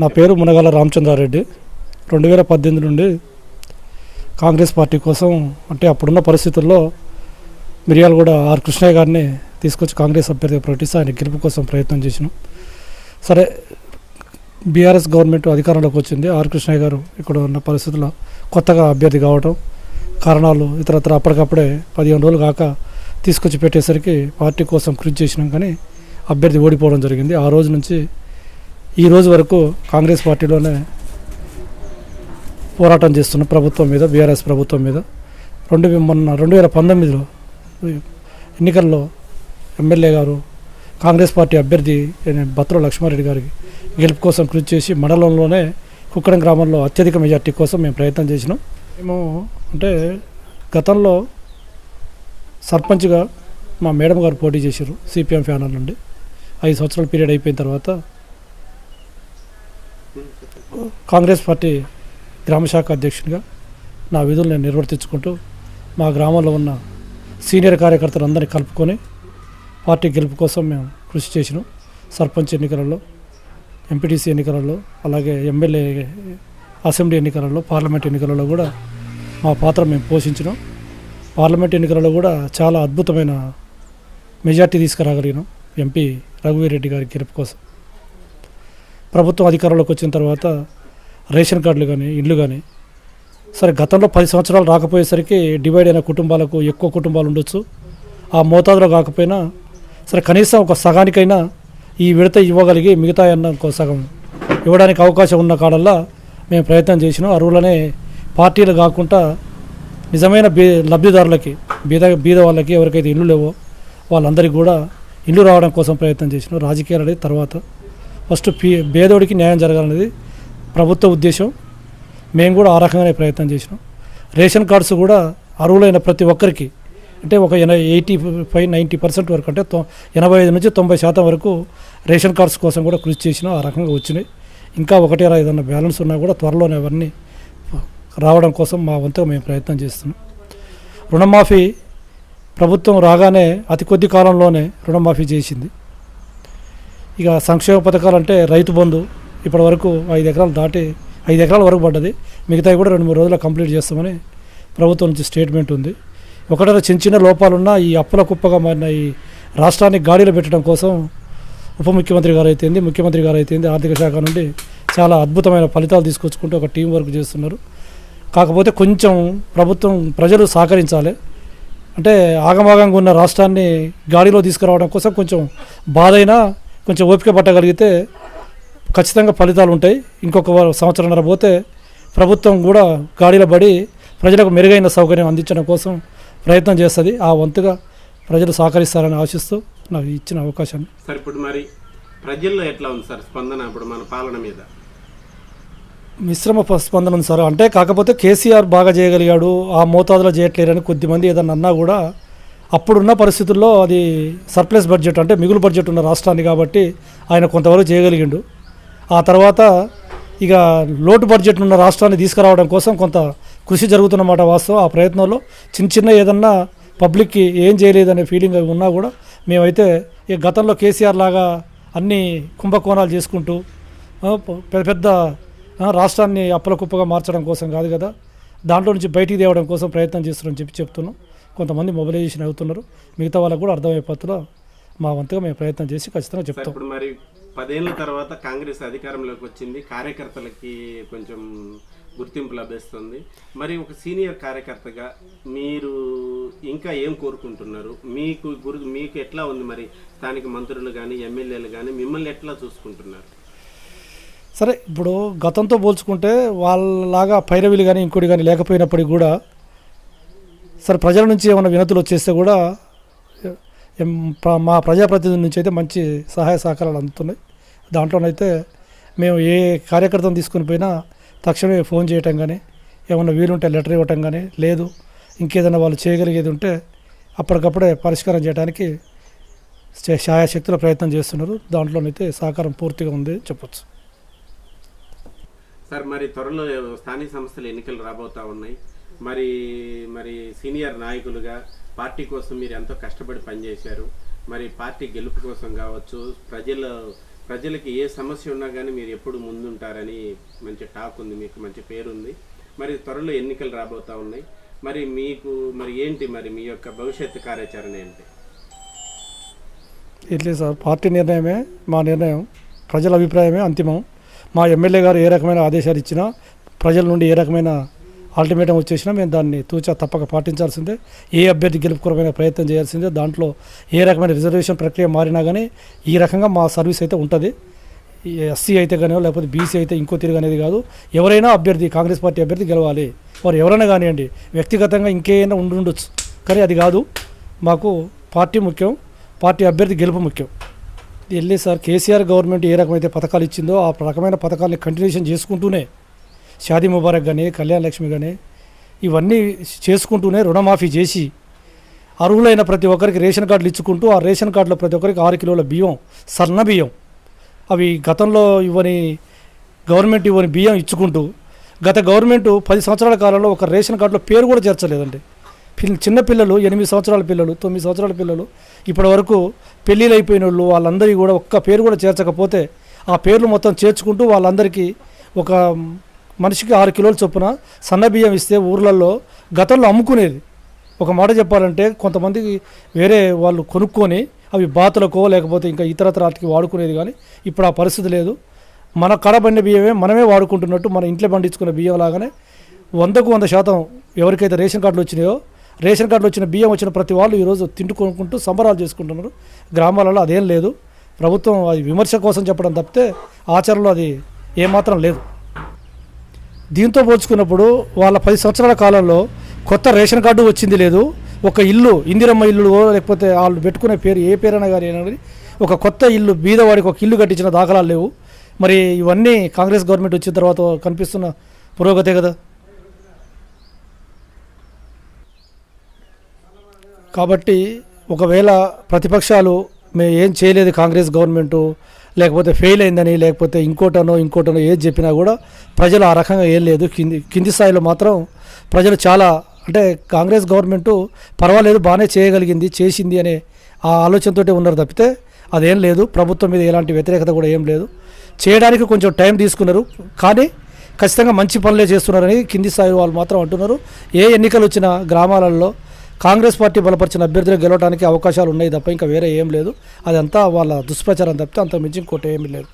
నా పేరు మునగాల రామచంద్రారెడ్డి. రెండు వేల పద్దెనిమిది నుండి కాంగ్రెస్ పార్టీ కోసం అంటే అప్పుడున్న పరిస్థితుల్లో మిర్యాలగూడ ఆర్ కృష్ణయ్య గారిని తీసుకొచ్చి కాంగ్రెస్ అభ్యర్థిగా ప్రకటిస్తే ఆయన గెలుపు కోసం ప్రయత్నం చేసినాం. సరే బీఆర్ఎస్ గవర్నమెంట్ అధికారంలోకి వచ్చింది. ఆర్ కృష్ణయ్య గారు ఇక్కడ ఉన్న పరిస్థితుల్లో కొత్తగా అభ్యర్థి కావటం కారణాలు ఇతరత్ర అప్పటికప్పుడే పదిహేను రోజులు కాక తీసుకొచ్చి పెట్టేసరికి పార్టీ కోసం కృషి చేసినాం కానీ అభ్యర్థి ఓడిపోవడం జరిగింది. ఆ రోజు నుంచి ఈ రోజు వరకు కాంగ్రెస్ పార్టీలోనే పోరాటం చేస్తున్న ప్రభుత్వం మీద బీఆర్ఎస్ ప్రభుత్వం మీద రెండు మొన్న రెండు వేల పంతొమ్మిదిలో ఎన్నికల్లో ఎమ్మెల్యే గారు కాంగ్రెస్ పార్టీ అభ్యర్థి అయిన లక్ష్మారెడ్డి గారికి గెలుపు కోసం కృషి చేసి మండలంలోనే కుక్కడం గ్రామంలో అత్యధిక మెజార్టీ కోసం మేము ప్రయత్నం చేసినాం. మేము అంటే గతంలో సర్పంచ్గా మా మేడం గారు పోటీ చేశారు సిపిఎం ఫ్యానల్ నుండి. ఐదు సంవత్సరాల పీరియడ్ అయిపోయిన తర్వాత కాంగ్రెస్ పార్టీ గ్రామశాఖ అధ్యక్షునిగా నా విధులు నేను నిర్వర్తించుకుంటూ మా గ్రామంలో ఉన్న సీనియర్ కార్యకర్తలందరినీ కలుపుకొని పార్టీ గెలుపు కోసం మేము కృషి చేసినాం. సర్పంచ్ ఎన్నికలలో ఎంపీటీసీ ఎన్నికలలో అలాగే ఎమ్మెల్యే అసెంబ్లీ ఎన్నికలలో పార్లమెంట్ ఎన్నికలలో కూడా మా పాత్ర మేము పోషించినాం. పార్లమెంట్ ఎన్నికలలో కూడా చాలా అద్భుతమైన మెజార్టీ తీసుకురాగలిగినాం ఎంపీ రఘువీరెడ్డి గారి గెలుపు కోసం. ప్రభుత్వం అధికారంలోకి వచ్చిన తర్వాత రేషన్ కార్డులు కానీ ఇల్లు కానీ సరే గతంలో పది సంవత్సరాలు రాకపోయేసరికి డివైడ్ అయిన కుటుంబాలకు ఎక్కువ కుటుంబాలు ఉండొచ్చు. ఆ మోతాదులో కాకపోయినా సరే కనీసం ఒక సగానికైనా ఈ విడత ఇవ్వగలిగి మిగతా అన్న సగం ఇవ్వడానికి అవకాశం ఉన్న కాడల్లా మేము ప్రయత్నం చేసినాం. అరువులనే పార్టీలు కాకుండా నిజమైన బీ లబ్ధిదారులకి బీద బీద వాళ్ళకి ఎవరికైతే ఇల్లు లేవో వాళ్ళందరికీ కూడా ఇల్లు రావడం కోసం ప్రయత్నం చేసినాం. రాజకీయాలు తర్వాత ఫస్ట్ పీ పేదోడికి న్యాయం జరగాలనేది ప్రభుత్వ ఉద్దేశం. మేము కూడా ఆ రకంగానే ప్రయత్నం చేసినాం. రేషన్ కార్డ్స్ కూడా అర్హులైన ప్రతి ఒక్కరికి అంటే ఒక ఎన ఎయిటీ ఫైవ్ నైంటీ పర్సెంట్ వరకు అంటే ఎనభై ఐదు నుంచి తొంభై శాతం వరకు రేషన్ కార్డ్స్ కోసం కూడా కృషి చేసినాం. ఆ రకంగా వచ్చినాయి. ఇంకా ఒకటి అలా ఏదన్నా బ్యాలెన్స్ ఉన్నా కూడా త్వరలోనే అవన్నీ రావడం కోసం మా వంతుగా మేము ప్రయత్నం చేస్తున్నాం. రుణమాఫీ ప్రభుత్వం రాగానే అతి కొద్ది కాలంలోనే రుణమాఫీ చేసింది. ఇక సంక్షేమ పథకాలు అంటే రైతు బంధు ఇప్పటి వరకు ఐదు ఎకరాలు దాటి ఐదు ఎకరాల వరకు పడ్డది. మిగతావి కూడా రెండు మూడు రోజుల్లో కంప్లీట్ చేస్తామని ప్రభుత్వం నుంచి స్టేట్మెంట్ ఉంది. ఒకటే చిన్న చిన్న లోపాలున్నా ఈ అప్పుల కుప్పగా మారిన ఈ రాష్ట్రాన్ని గాడిలో పెట్టడం కోసం ఉప ముఖ్యమంత్రి గారు అయితేంది ముఖ్యమంత్రి గారు అయితేంది ఆర్థిక శాఖ నుండి చాలా అద్భుతమైన ఫలితాలు తీసుకొచ్చుకుంటూ ఒక టీం వర్క్ చేస్తున్నారు. కాకపోతే కొంచెం ప్రభుత్వం ప్రజలు సహకరించాలి. అంటే ఆగమాగంగా ఉన్న రాష్ట్రాన్ని గాడిలో తీసుకురావడం కోసం కొంచెం బాధైనా కొంచెం ఓపిక పట్టగలిగితే ఖచ్చితంగా ఫలితాలు ఉంటాయి. ఇంకొక సంవత్సరంన్నర పోతే ప్రభుత్వం కూడా గాడిలో పడి ప్రజలకు మెరుగైన సౌకర్యం అందించడం కోసం ప్రయత్నం చేస్తుంది. ఆ వంతుగా ప్రజలు సహకరిస్తారని ఆశిస్తూ నాకు ఇచ్చిన అవకాశాన్ని. సార్ ఇప్పుడు మరి ప్రజల్లో ఎట్లా ఉంది సార్ స్పందన ఇప్పుడు మన పాలన మీద? మిశ్రమ స్పందన ఉంది సార్. అంటే కాకపోతే కేసీఆర్ బాగా చేయగలిగాడు ఆ మోతాదులో చేయట్లేరని కొద్దిమంది ఏదన్నా అన్నా కూడా అప్పుడున్న పరిస్థితుల్లో అది సర్ప్లస్ బడ్జెట్ అంటే మిగులు బడ్జెట్ ఉన్న రాష్ట్రాన్ని కాబట్టి ఆయన కొంతవరకు చేయగలిగిండు. ఆ తర్వాత ఇక లోటు బడ్జెట్ ఉన్న రాష్ట్రాన్ని తీసుకురావడం కోసం కొంత కృషి జరుగుతున్నమాట వాస్తవం. ఆ ప్రయత్నంలో చిన్న చిన్న ఏదన్నా పబ్లిక్కి ఏం చేయలేదనే ఫీలింగ్ అవి ఉన్నా కూడా మేమైతే ఈ గతంలో కేసీఆర్ లాగా అన్ని కుంభకోణాలు చేసుకుంటూ పెద్ద పెద్ద రాష్ట్రాన్ని అప్పల కుప్పగా మార్చడం కోసం కాదు కదా దాంట్లో నుంచి బయటికి తేవడం కోసం ప్రయత్నం చేస్తున్నారని చెప్పి చెప్తున్నాం. కొంతమంది మొబిలైజేషన్ అవుతున్నారు. మిగతా వాళ్ళకు కూడా అర్థమయ్యే పద్ధతిలో మా వంతుగా మేము ప్రయత్నం చేసి ఖచ్చితంగా చెప్తాం. ఇప్పుడు మరి పదేళ్ళ తర్వాత కాంగ్రెస్ అధికారంలోకి వచ్చింది. కార్యకర్తలకి కొంచెం గుర్తింపు లభిస్తుంది. మరి ఒక సీనియర్ కార్యకర్తగా మీరు ఇంకా ఏం కోరుకుంటున్నారు? మీకు గురు మీకు ఎట్లా ఉంది మరి? స్థానిక మంత్రులు కానీ ఎమ్మెల్యేలు కానీ మిమ్మల్ని ఎట్లా చూసుకుంటున్నారు? సరే ఇప్పుడు గతంతో పోల్చుకుంటే వాళ్ళలాగా పైరవీలు కానీ ఇంకోటి కానీ లేకపోయినప్పటికీ కూడా సరే ప్రజల నుంచి ఏమైనా వినతులు వచ్చేస్తే కూడా మా ప్రజాప్రతినిధుల నుంచి అయితే మంచి సహాయ సహకారాలు అందుతున్నాయి. దాంట్లోనైతే మేము ఏ కార్యకర్తను తీసుకుని పోయినా తక్షణమే ఫోన్ చేయటం కానీ ఏమైనా వీలుంటే లెటర్ ఇవ్వటం కానీ లేదు ఇంకేదైనా వాళ్ళు చేయగలిగేది ఉంటే అప్పటికప్పుడే పరిష్కారం చేయడానికి చే- శాయశక్తుల ప్రయత్నం చేస్తున్నారు. దాంట్లోనైతే సహకారం పూర్తిగా ఉంది చెప్పొచ్చు. సార్ మరి త్వరలో స్థానిక సంస్థల ఎన్నికలు రాబోతా ఉన్నాయి. మరి మరి సీనియర్ నాయకులుగా పార్టీ కోసం మీరు ఎంతో కష్టపడి పనిచేశారు. మరి పార్టీ గెలుపు కోసం కావచ్చు ప్రజల ప్రజలకి ఏ సమస్య ఉన్నా కానీ మీరు ఎప్పుడు ముందుంటారని మంచి టాక్ ఉంది మీకు మంచి పేరు ఉంది మరి త్వరలో ఎన్నికలు రాబోతా ఉన్నాయి. మరి మీకు మరి ఏంటి మరి మీ యొక్క భవిష్యత్తు కార్యాచరణ ఏంటి? ఇట్లే సార్ పార్టీ నిర్ణయమే మా నిర్ణయం ప్రజల అభిప్రాయమే అంతిమం. మా ఎమ్మెల్యే గారు ఏ రకమైన ఆదేశాలు ఇచ్చినా ప్రజల నుండి ఏ రకమైన అల్టిమేటం వచ్చేసినా మేము దాన్ని తూచా తప్పక పాటించాల్సిందే. ఏ అభ్యర్థి గెలుపుకోవడమైన ప్రయత్నం చేయాల్సిందే. దాంట్లో ఏ రకమైన రిజర్వేషన్ ప్రక్రియ మారినా కానీ ఈ రకంగా మా సర్వీస్ అయితే ఉంటుంది. ఎస్సీ అయితే కానీ లేకపోతే బీసీ అయితే ఇంకో తిరిగి అనేది కాదు. ఎవరైనా అభ్యర్థి కాంగ్రెస్ పార్టీ అభ్యర్థి గెలవాలి. వారు ఎవరైనా కానివ్వండి వ్యక్తిగతంగా ఇంకేమైనా ఉండి ఉండొచ్చు. కానీ అది కాదు. మాకు పార్టీ ముఖ్యం పార్టీ అభ్యర్థి గెలుపు ముఖ్యం. వెళ్ళి సార్ కేసీఆర్ గవర్నమెంట్ ఏ రకమైతే పథకాలు ఇచ్చిందో ఆ రకమైన పథకాలని కంటిన్యూషన్ చేసుకుంటూనే షాదీ ముబారక్ కానీ కళ్యాణ లక్ష్మి కానీ ఇవన్నీ చేసుకుంటూనే రుణమాఫీ చేసి అర్హులైన ప్రతి ఒక్కరికి రేషన్ కార్డులు ఇచ్చుకుంటూ ఆ రేషన్ కార్డులో ప్రతి ఒక్కరికి ఆరు కిలోల బియ్యం సన్న బియ్యం అవి గతంలో ఇవ్వని గవర్నమెంట్ ఇవ్వని బియ్యం ఇచ్చుకుంటూ గత గవర్నమెంట్ పది సంవత్సరాల కాలంలో ఒక రేషన్ కార్డులో పేరు కూడా చేర్చలేదండి. పిల్ల ఎనిమిది సంవత్సరాల పిల్లలు తొమ్మిది సంవత్సరాల పిల్లలు ఇప్పటి వరకు పెళ్ళిళ్ళు అయిపోయిన వాళ్ళు వాళ్ళందరికీ కూడా ఒక్క పేరు కూడా చేర్చకపోతే ఆ పేర్లు మొత్తం చేర్చుకుంటూ వాళ్ళందరికీ ఒక మనిషికి ఆరు కిలోల చొప్పున సన్న బియ్యం ఇస్తే ఊర్లలో గతంలో అమ్ముకునేది. ఒక మాట చెప్పాలంటే కొంతమందికి వేరే వాళ్ళు కొనుక్కొని అవి బాతులకో లేకపోతే ఇంకా ఇతరత్ర వాటికి వాడుకునేది కానీ ఇప్పుడు ఆ పరిస్థితి లేదు. మన కడబండి బియ్యమే మనమే వాడుకుంటున్నట్టు మన ఇంట్లో పండించుకున్న బియ్యం లాగానే వందకు వంద శాతం ఎవరికైతే రేషన్ కార్డులు వచ్చినాయో రేషన్ కార్డులు వచ్చిన బియ్యం వచ్చిన ప్రతి వాళ్ళు ఈరోజు తింటూ కొనుక్కుంటూ సంబరాలు చేసుకుంటున్నారు. గ్రామాలలో అదేం లేదు. ప్రభుత్వం అది విమర్శ కోసం చెప్పడం తప్పితే ఆచరణలో అది ఏమాత్రం లేదు. దీంతో పోల్చుకున్నప్పుడు వాళ్ళ పది సంవత్సరాల కాలంలో కొత్త రేషన్ కార్డు వచ్చింది లేదు. ఒక ఇల్లు ఇందిరమ్మ ఇల్లు లేకపోతే వాళ్ళు పెట్టుకునే పేరు ఏ పేరైనా కానీ ఒక కొత్త ఇల్లు బీదవాడికి ఒక ఇల్లు కట్టించిన దాఖలాలు లేవు. మరి ఇవన్నీ కాంగ్రెస్ గవర్నమెంట్ వచ్చిన తర్వాత కనిపిస్తున్న పురోగతే కదా. కాబట్టి ఒకవేళ ప్రతిపక్షాలు మేము ఏం చేయలేదు కాంగ్రెస్ గవర్నమెంటు లేకపోతే ఫెయిల్ అయిందని లేకపోతే ఇంకోటనో ఇంకోటనో ఏది చెప్పినా కూడా ప్రజలు ఆ రకంగా ఏం లేదు. కింది కింది స్థాయిలో మాత్రం ప్రజలు చాలా అంటే కాంగ్రెస్ గవర్నమెంటు పర్వాలేదు బాగానే చేయగలిగింది చేసింది అనే ఆ ఆలోచనతోటే ఉన్నారు తప్పితే అదేం లేదు. ప్రభుత్వం మీద ఎలాంటి వ్యతిరేకత కూడా ఏం లేదు. చేయడానికి కొంచెం టైం తీసుకున్నారు కానీ ఖచ్చితంగా మంచి పనులే చేస్తున్నారని కింది స్థాయి వాళ్ళు మాత్రం అంటున్నారు. ఏ ఎన్నికలు వచ్చినా గ్రామాలలో కాంగ్రెస్ పార్టీ బలపరిచిన అభ్యర్థులు గెలవడానికి అవకాశాలు ఉన్నాయి తప్ప ఇంకా వేరే ఏం లేదు. అదంతా వాళ్ళ దుష్ప్రచారం తప్పితే అంత మించి ఇంకోటి ఏమీ లేదు.